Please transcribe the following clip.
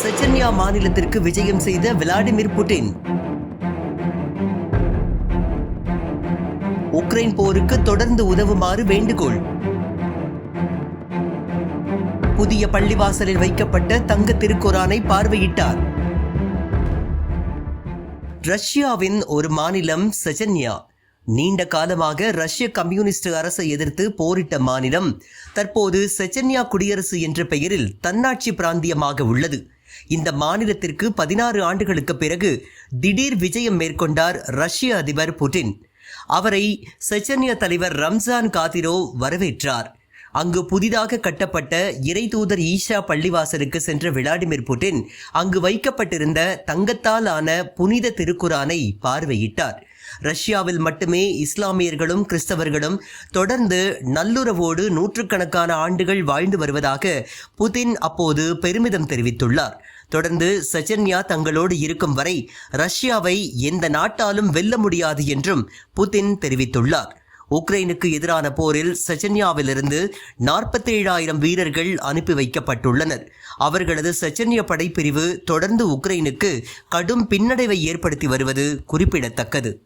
Chechnya மாநிலத்திற்கு விஜயம் செய்த விளாடிமிர் புட்டின். உக்ரைன் போருக்கு தொடர்ந்து உதவுமாறு வேண்டுகோள். புதிய பள்ளிவாசலில் வைக்கப்பட்ட தங்க திருக்குறானை பார்வையிட்டார். ரஷ்யாவின் ஒரு மாநிலம் செஜன்யா நீண்ட காலமாக ரஷ்ய கம்யூனிஸ்ட் அரசை எதிர்த்து போரிட்ட மாநிலம் தற்போது செச்சன்யா குடியரசு என்ற பெயரில் தன்னாட்சி பிராந்தியமாக உள்ளது. இந்த மாநிலத்திற்கு பதினாறு ஆண்டுகளுக்கு பிறகு திடீர் விஜயம் மேற்கொண்டார் ரஷ்ய அதிபர் புட்டின். அவரை செச்சன்யா தலைவர் ரம்ஜான் காதிரோ வரவேற்றார். அங்கு புதிதாக கட்டப்பட்ட இறைதூதர் ஈஷா பள்ளிவாசலுக்கு சென்ற விளாடிமிர் புட்டின் அங்கு வைக்கப்பட்டிருந்த தங்கத்தால் ஆன புனித திருக்குரானை பார்வையிட்டார். ரஷ்யாவில் மட்டுமே இஸ்லாமியர்களும் கிறிஸ்தவர்களும் தொடர்ந்து நல்லுறவோடு நூற்றுக்கணக்கான ஆண்டுகள் வாழ்ந்து வருவதாக புதின் அப்போது பெருமிதம் தெரிவித்துள்ளார். தொடர்ந்து சச்சன்யா தங்களோடு இருக்கும் வரை ரஷ்யாவை எந்த நாட்டாலும் வெல்ல முடியாது என்றும் புதின் தெரிவித்துள்ளார். உக்ரைனுக்கு எதிரான போரில் செச்சன்யாவிலிருந்து நாற்பத்தேழாயிரம் வீரர்கள் அனுப்பி வைக்கப்பட்டுள்ளனர். அவர்களது செச்சன்ய படைப்பிரிவு தொடர்ந்து உக்ரைனுக்கு கடும் பின்னடைவை ஏற்படுத்தி வருவது குறிப்பிடத்தக்கது.